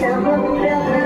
समप्रभ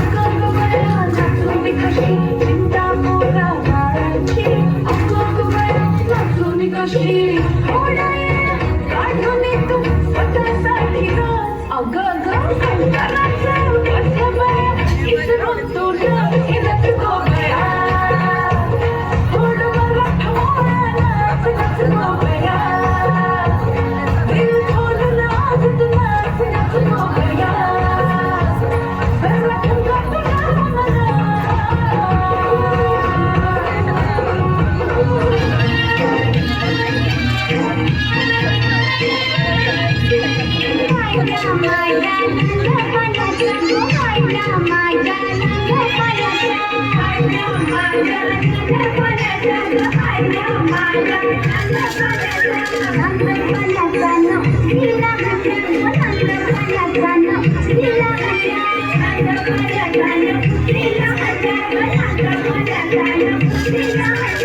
रांगांची अगं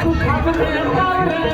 सोन्याची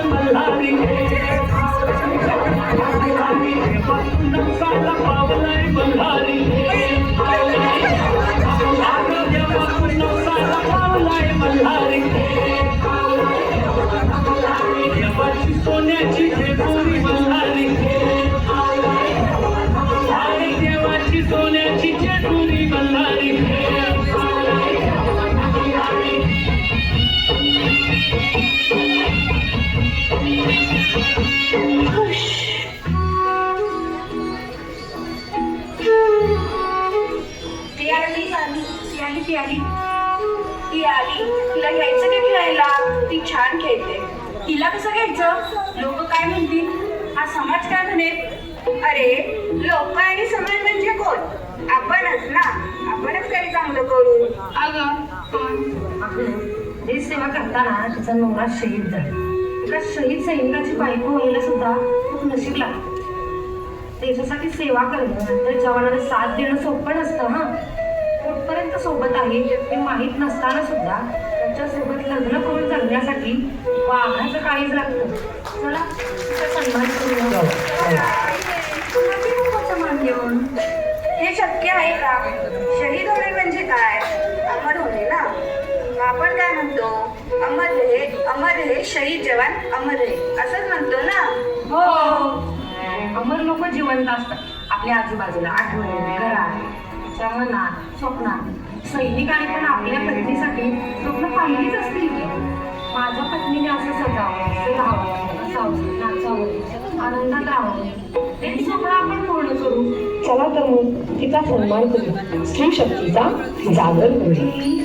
आली ती आली ती आली. ती आली. तिला घ्यायचं का खेळायला? ती छान खेळते. तिला कसं घ्यायचं? लोक काय म्हणतील? हा समाज काय म्हणेल? अरे लोक आणि समाज म्हणजे कोण? आपणच ना? आपणच काही चांगलं करू. अगं ही सेवा करताना तिचा नवरा शहीद झाला. एका शहीद सैनिकाची बायको व्हायला सुद्धा खूप नशीब लागतं. देशासाठी सेवा करणं जवानाला साथ देणं सोपं नसतं हा. कुठपर्यंत सोबत आहे हे माहीत नसताना सुद्धा त्याच्यासोबत लग्न करून जगण्यासाठी वाघाचं काळीच लागतं. चला सन्मान करूया मान घेऊन. हे शक्य आहे का? शहीद होणे म्हणजे काय? अमर होणे ना? आपण काय म्हणतो? अमर रहे अमर रहे शहीद जवान अमर रहे असंच म्हणतो ना? हो. अमर लोक जिवंत असतात. आपल्या आजूबाजूला आठवणीत घरात त्याच्या मनात स्वप्नात. सैनिकाने पण आपल्या पत्नीसाठी स्वप्न पाहिलीच असतील की? माझ्या पत्नीने असं सजावं असं राहावं असावं नाचावं आनंदात राहावं. तेच आपण करू. चला तर मग तिचा सन्मान करू. स्त्री शक्तीचा जागर करू. की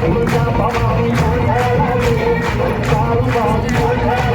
Thank you.